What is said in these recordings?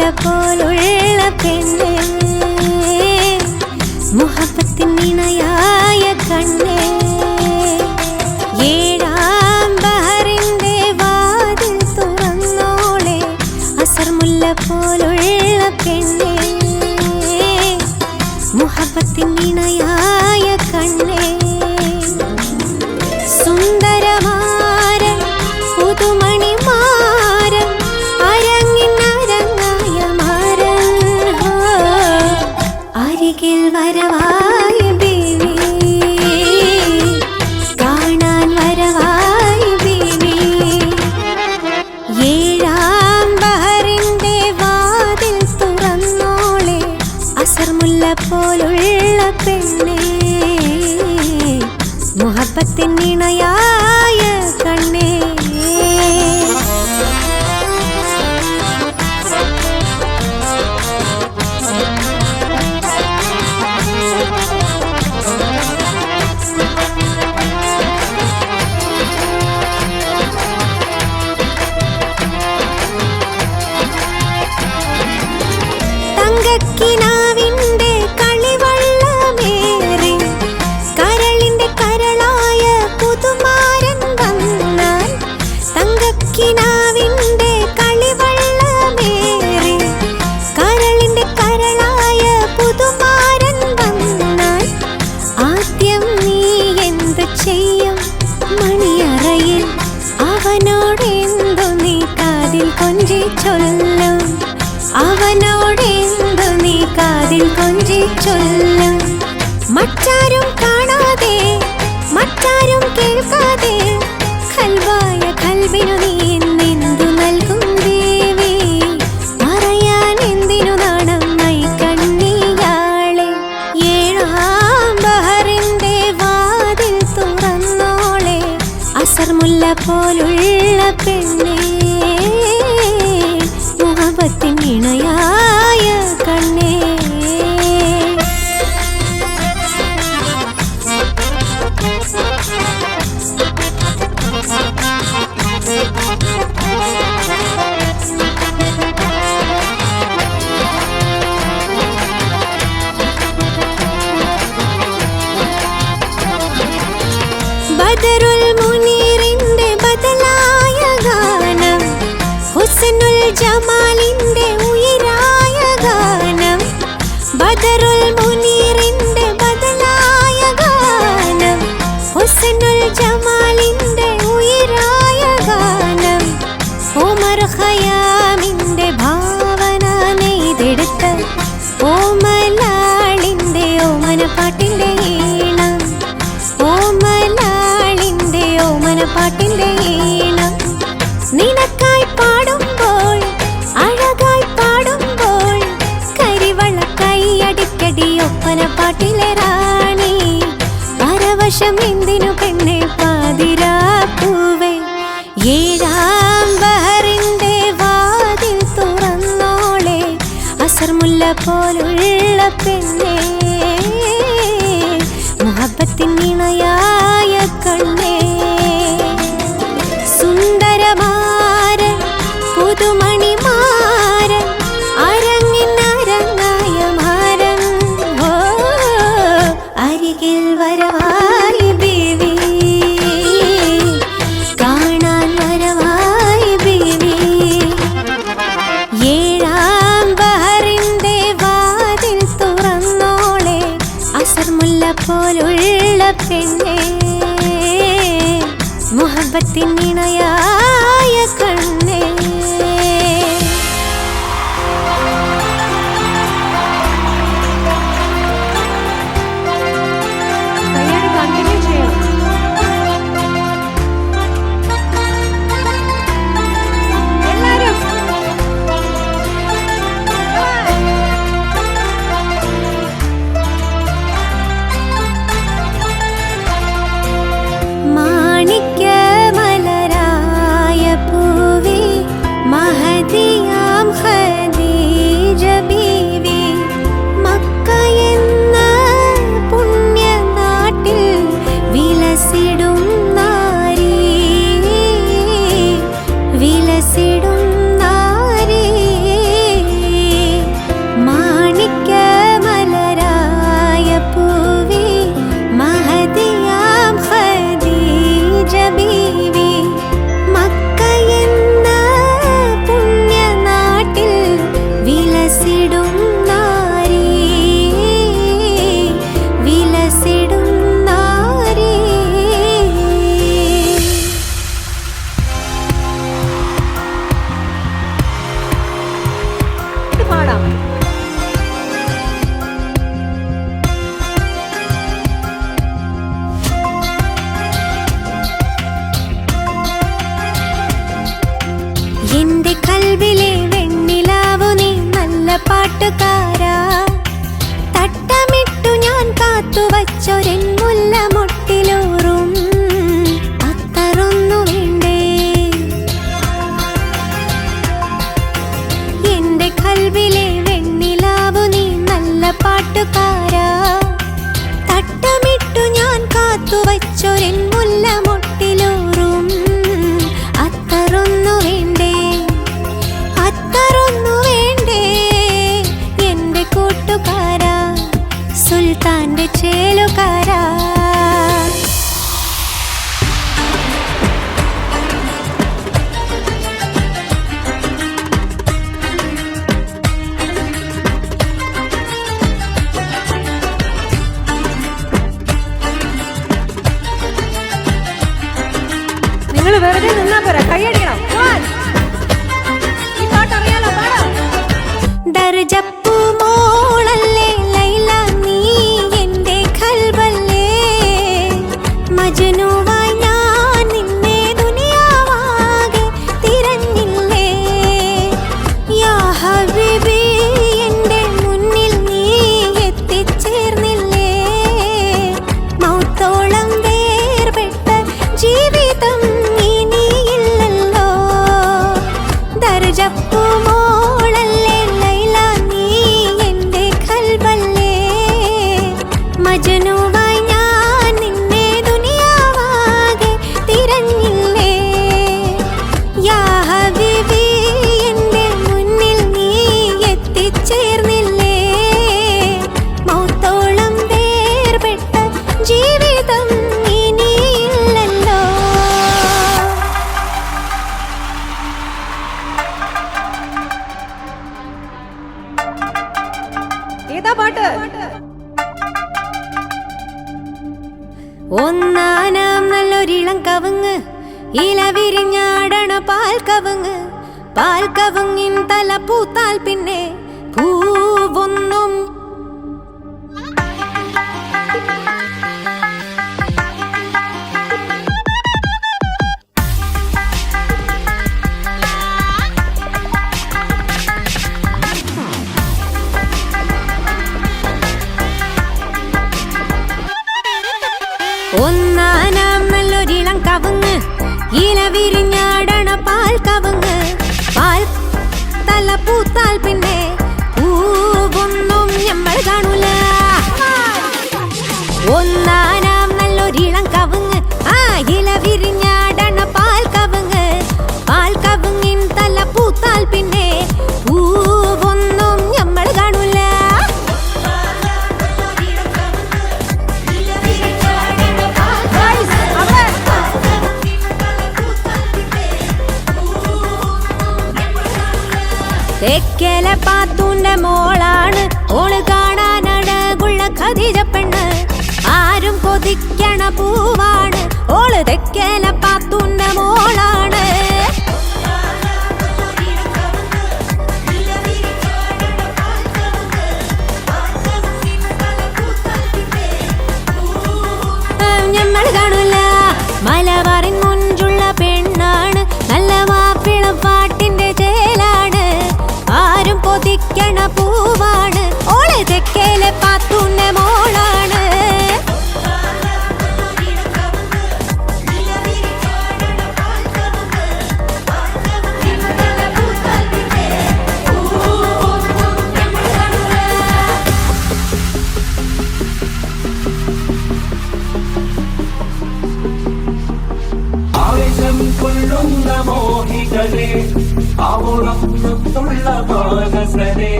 അസർമുല്ല പോലുള്ള പെണ്ണേ. മുഹബത്തിൻ ഇണയായ കണ്ണേ. ഏഴാം ബഹറിന്റെ വാതിൽ തുറന്നോളെ. അസർമുല്ല പോലുള്ള പെണ്ണേ. മുഹബത്തിൻ ഇണയായ അസർമുല്ല പോലുള്ള പെണ്ണേ മുഹബത്തിൻ ഇണയായ കണ്ണേ തങ്കക്കിനാവിന്റെ തങ്കക്കിനാവിന്റെ കളിവള്ളമേറി കരളിന്റെ കരളായ പുതുമാരൻ വന്നാൽ നീ എന്ത് ചെയ്യും? മണിയറയിൽ അവനോടെന്തു നീ കാതിൽ കൊഞ്ചി ചൊല്ലും? അവനോടെന്തു നീ കാതിൽ കൊഞ്ചി ചൊല്ലും? മറ്റാരും കാണാതെ മറ്റാരും കേൾക്കാതെ കൽവായ കൽവിനു നീ എന്തു നൽകും ദേവി? പറയാൻ എന്തിനു നാണം കണ്ണിയാളെ? ഏഴാം ബഹറിന്റെ വാതിൽ തുറന്നോളെ. അസർമുല്ല പോലുള്ള 我们 എന്റെ കൽവിലെ വെണ്ണിലാവു നീ നല്ല പാട്ടുകാരാ. തട്ടമിട്ടു ഞാൻ കാത്തുവച്ചൊരെൻ മുല്ല பிடிச்சே Oh. ഇല വിരിഞ്ഞാടണ പാൽ കവുങ്ങ് പാൽ കവുങ്ങിൻ തല പൂത്താൽ പിന്നെ പൂവൊന്നും ഒന്നാനാം നല്ലൊരിളം കവുങ്ങ് ആ ഇല വിരിഞ്ഞ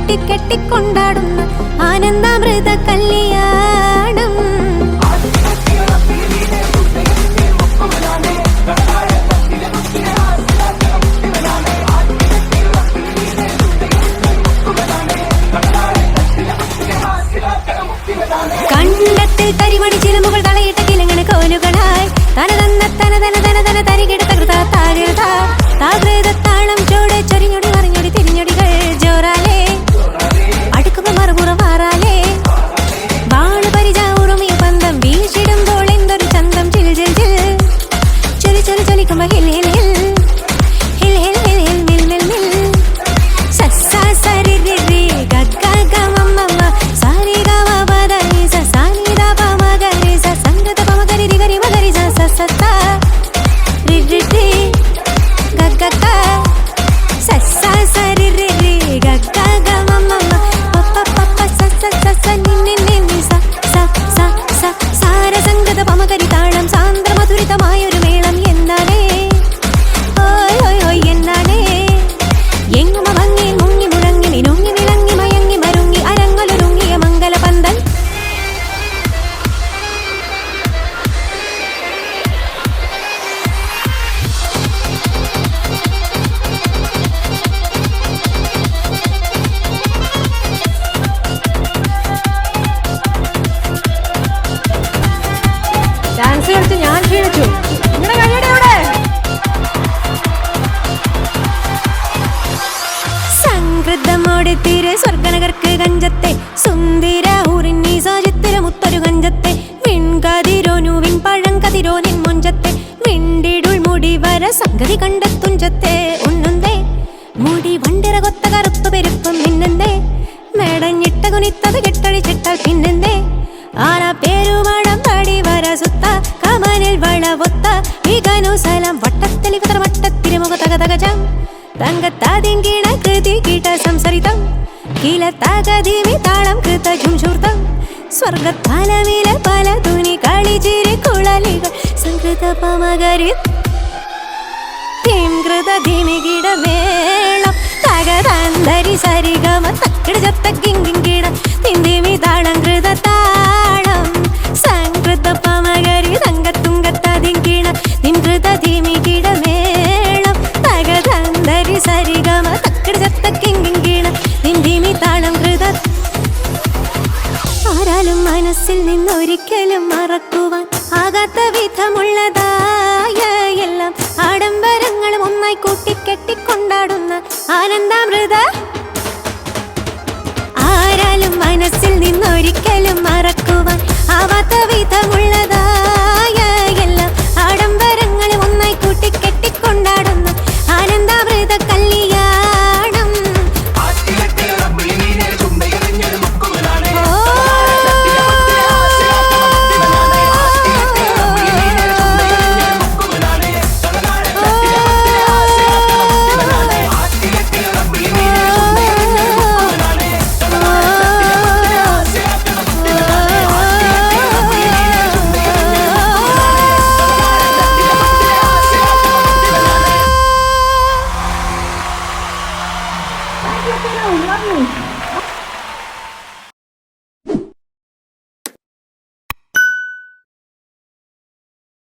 കൂട്ടിക്കെട്ടിക്കൊണ്ടാടുന്ന ആനന്ദാമൃത കല്യാണം. കണ്ടത്തിൽ തരിമണി ചിലമ്പുകൾ തലയിട്ട കിലങ്ങനെ കോലുകളായി. തന തന്ന തന തന തന തന തരികിട തകൃത വര സംഗതി കണ്ട തുഞ്ചത്തെ മുടി വണ്ടിര കൊത്ത കറുപ്പ് പെരുപ്പം മിന്നന്തേ മേടഞ്ഞിട്ട കുനിത്തത് കെട്ടഴിച്ചിട്ടാൽ പിന്നെന്തേ ആന പേരുമടം പടി വര സുത്ത കമനിൽ വളവൊത്ത വികനുസലം വട്ടത്തലി വിതർ വട്ടത്തിരുമുഖ തക തകജം തങ്കത്താതിങ്കിണ കൃതി കീട സംസരിതം. കില തകതിമി താളം കൃത ഝുംഷൂർത്തം സ്വർഗത്താലമില പല തുനി കളിചിരി കുളലികൾ. സംകൃത പമകരി ധീംകൃത ധീമികിട മേളം തകതന്തരി സരിഗമ തക്കിട ചത്ത കിങ്കിങ്കിട തിന്തിമി താളം കൃത താളം സംകൃത പമകരി തങ്കത്തുങ്കത്തതിങ്കിണ നിൻകൃത ധീമികിട മേളം തകതന്തരി സരിഗമ തക്കിട ചത്ത കിങ്കിങ്കിട നിന്തിമി താളം കൃത ആരാലും മനസ്സിൽ നിന്നൊരിക്കലും മറക്കുവാൻ ആകാത്ത വിധമുള്ളതായ ആനന്ദാമൃത. ആരാലും മനസ്സിൽ നിന്നൊരിക്കലും മറക്കുവാൻ ആവാത്ത വിധമുള്ളതായ